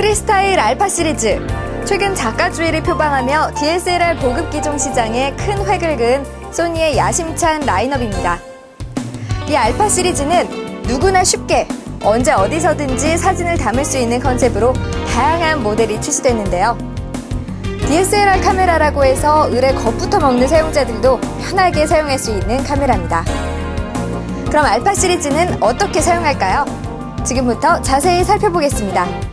프리스타일 알파 시리즈. 최근 작가주의를 표방하며 DSLR 보급 기종 시장에 큰 획을 그은 소니의 야심찬 라인업입니다. 이 알파 시리즈는 누구나 쉽게 언제 어디서든지 사진을 담을 수 있는 컨셉으로 다양한 모델이 출시됐는데요. DSLR 카메라라고 해서 을에 겁부터 먹는 사용자들도 편하게 사용할 수 있는 카메라입니다. 그럼 알파 시리즈는 어떻게 사용할까요? 지금부터 자세히 살펴보겠습니다.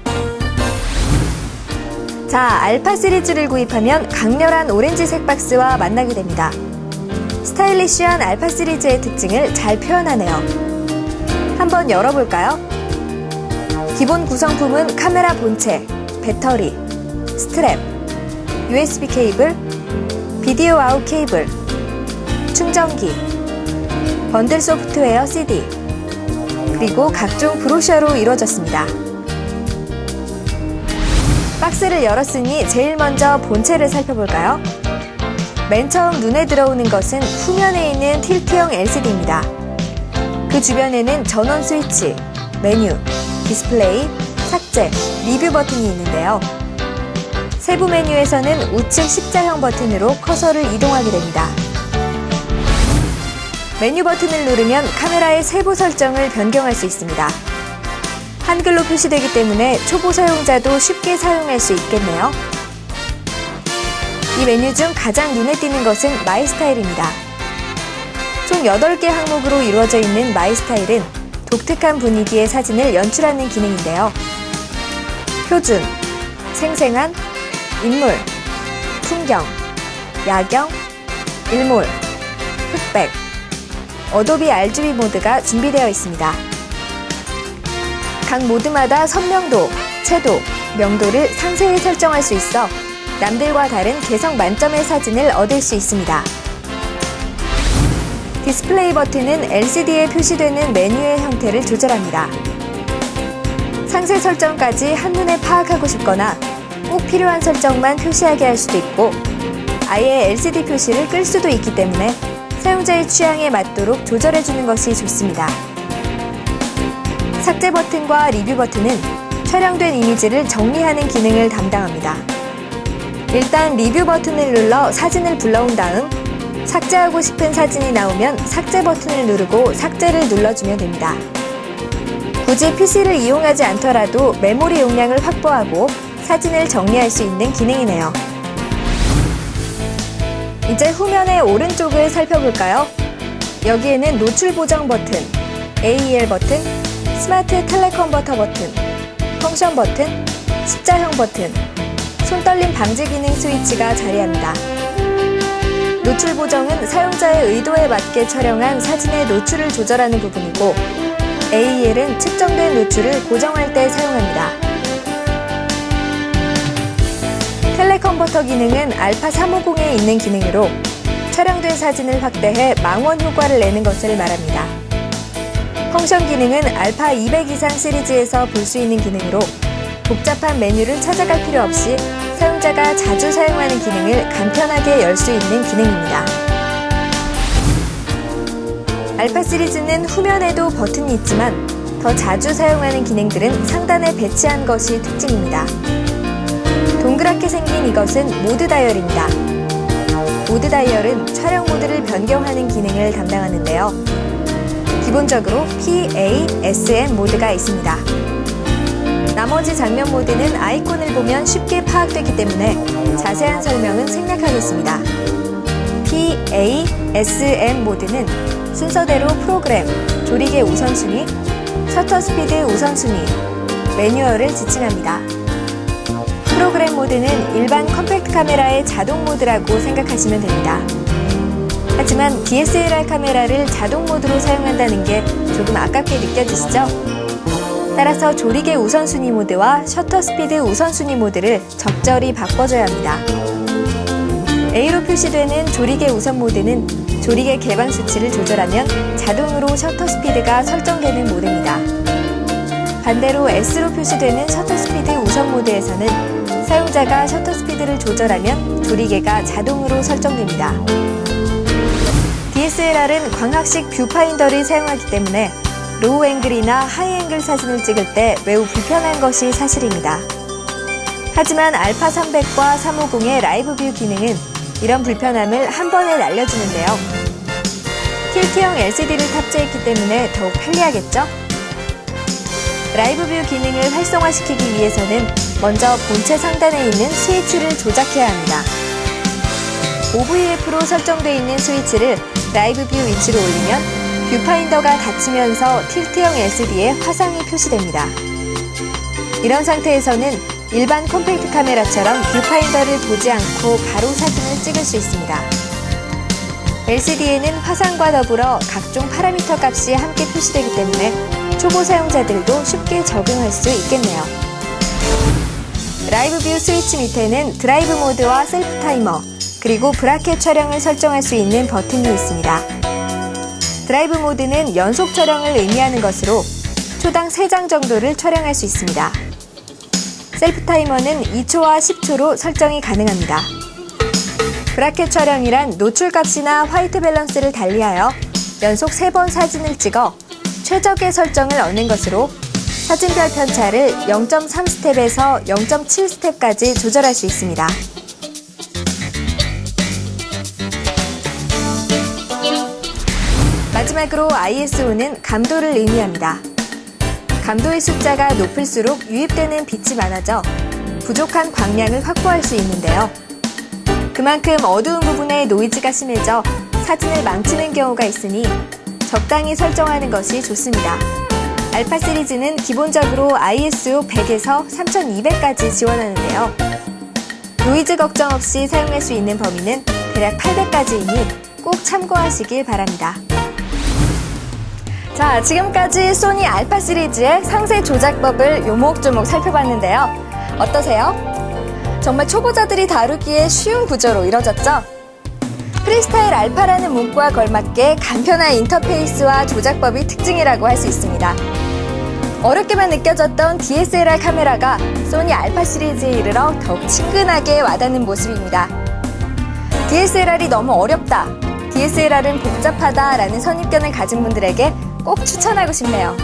자, 알파 시리즈를 구입하면 강렬한 오렌지색 박스와 만나게 됩니다. 스타일리시한 알파 시리즈의 특징을 잘 표현하네요. 한번 열어볼까요? 기본 구성품은 카메라 본체, 배터리, 스트랩, USB 케이블, 비디오 아웃 케이블, 충전기, 번들 소프트웨어 CD, 그리고 각종 브로셔로 이루어졌습니다. 박스를 열었으니 제일 먼저 본체를 살펴볼까요? 맨 처음 눈에 들어오는 것은 후면에 있는 틸트형 LCD입니다. 그 주변에는 전원 스위치, 메뉴, 디스플레이, 삭제, 리뷰 버튼이 있는데요. 세부 메뉴에서는 우측 십자형 버튼으로 커서를 이동하게 됩니다. 메뉴 버튼을 누르면 카메라의 세부 설정을 변경할 수 있습니다. 한글로 표시되기 때문에 초보 사용자도 쉽게 사용할 수 있겠네요. 이 메뉴 중 가장 눈에 띄는 것은 마이 스타일입니다. 총 8개 항목으로 이루어져 있는 마이 스타일은 독특한 분위기의 사진을 연출하는 기능인데요. 표준, 생생한, 인물, 풍경, 야경, 일몰, 흑백, 어도비 RGB 모드가 준비되어 있습니다. 각 모드마다 선명도, 채도, 명도를 상세히 설정할 수 있어 남들과 다른 개성 만점의 사진을 얻을 수 있습니다. 디스플레이 버튼은 LCD에 표시되는 메뉴의 형태를 조절합니다. 상세 설정까지 한눈에 파악하고 싶거나 꼭 필요한 설정만 표시하게 할 수도 있고 아예 LCD 표시를 끌 수도 있기 때문에 사용자의 취향에 맞도록 조절해주는 것이 좋습니다. 삭제 버튼과 리뷰 버튼은 촬영된 이미지를 정리하는 기능을 담당합니다. 일단 리뷰 버튼을 눌러 사진을 불러온 다음 삭제하고 싶은 사진이 나오면 삭제 버튼을 누르고 삭제를 눌러주면 됩니다. 굳이 PC를 이용하지 않더라도 메모리 용량을 확보하고 사진을 정리할 수 있는 기능이네요. 이제 후면의 오른쪽을 살펴볼까요? 여기에는 노출 보정 버튼, AEL 버튼, 스마트 텔레컨버터 버튼, 펑션 버튼, 십자형 버튼, 손떨림 방지 기능 스위치가 자리합니다. 노출 보정은 사용자의 의도에 맞게 촬영한 사진의 노출을 조절하는 부분이고 AEL은 측정된 노출을 고정할 때 사용합니다. 텔레컨버터 기능은 알파 350에 있는 기능으로 촬영된 사진을 확대해 망원 효과를 내는 것을 말합니다. 펑션 기능은 알파 200 이상 시리즈에서 볼 수 있는 기능으로 복잡한 메뉴를 찾아갈 필요 없이 사용자가 자주 사용하는 기능을 간편하게 열 수 있는 기능입니다. 알파 시리즈는 후면에도 버튼이 있지만 더 자주 사용하는 기능들은 상단에 배치한 것이 특징입니다. 동그랗게 생긴 이것은 모드 다이얼입니다. 모드 다이얼은 촬영 모드를 변경하는 기능을 담당하는데요. 기본적으로 PASM 모드가 있습니다. 나머지 장면 모드는 아이콘을 보면 쉽게 파악되기 때문에 자세한 설명은 생략하겠습니다. PASM 모드는 순서대로 프로그램, 조리개 우선순위, 셔터 스피드 우선순위, 매뉴얼을 지칭합니다. 프로그램 모드는 일반 컴팩트 카메라의 자동 모드라고 생각하시면 됩니다. 하지만 DSLR 카메라를 자동 모드로 사용한다는 게 조금 아깝게 느껴지시죠? 따라서 조리개 우선순위 모드와 셔터 스피드 우선순위 모드를 적절히 바꿔줘야 합니다. A로 표시되는 조리개 우선 모드는 조리개 개방 수치를 조절하면 자동으로 셔터 스피드가 설정되는 모드입니다. 반대로 S로 표시되는 셔터 스피드 우선 모드에서는 사용자가 셔터 스피드를 조절하면 조리개가 자동으로 설정됩니다. DSLR은 광학식 뷰파인더를 사용하기 때문에 로우 앵글이나 하이 앵글 사진을 찍을 때 매우 불편한 것이 사실입니다. 하지만 알파 300과 350의 라이브 뷰 기능은 이런 불편함을 한 번에 날려주는데요. 틸트형 LCD를 탑재했기 때문에 더욱 편리하겠죠? 라이브 뷰 기능을 활성화시키기 위해서는 먼저 본체 상단에 있는 스위치를 조작해야 합니다. OVF로 설정되어 있는 스위치를 라이브 뷰 위치로 올리면 뷰파인더가 닫히면서 틸트형 LCD에 화상이 표시됩니다. 이런 상태에서는 일반 컴팩트 카메라처럼 뷰파인더를 보지 않고 바로 사진을 찍을 수 있습니다. LCD에는 화상과 더불어 각종 파라미터 값이 함께 표시되기 때문에 초보 사용자들도 쉽게 적응할 수 있겠네요. 라이브 뷰 스위치 밑에는 드라이브 모드와 셀프 타이머, 그리고 브라켓 촬영을 설정할 수 있는 버튼이 있습니다. 드라이브 모드는 연속 촬영을 의미하는 것으로 초당 3장 정도를 촬영할 수 있습니다. 셀프 타이머는 2초와 10초로 설정이 가능합니다. 브라켓 촬영이란 노출 값이나 화이트 밸런스를 달리하여 연속 3번 사진을 찍어 최적의 설정을 얻는 것으로 사진별 편차를 0.3스텝에서 0.7스텝까지 조절할 수 있습니다. 마지막으로 ISO는 감도를 의미합니다. 감도의 숫자가 높을수록 유입되는 빛이 많아져 부족한 광량을 확보할 수 있는데요. 그만큼 어두운 부분에 노이즈가 심해져 사진을 망치는 경우가 있으니 적당히 설정하는 것이 좋습니다. 알파 시리즈는 기본적으로 ISO 100에서 3200까지 지원하는데요. 노이즈 걱정 없이 사용할 수 있는 범위는 대략 800까지이니 꼭 참고하시길 바랍니다. 자, 지금까지 소니 알파 시리즈의 상세 조작법을 요목조목 살펴봤는데요. 어떠세요? 정말 초보자들이 다루기에 쉬운 구조로 이뤄졌죠? 프리스타일 알파라는 문구와 걸맞게 간편한 인터페이스와 조작법이 특징이라고 할 수 있습니다. 어렵게만 느껴졌던 DSLR 카메라가 소니 알파 시리즈에 이르러 더욱 친근하게 와닿는 모습입니다. DSLR이 너무 어렵다. DSLR은 복잡하다라는 선입견을 가진 분들에게 꼭 추천하고 싶네요.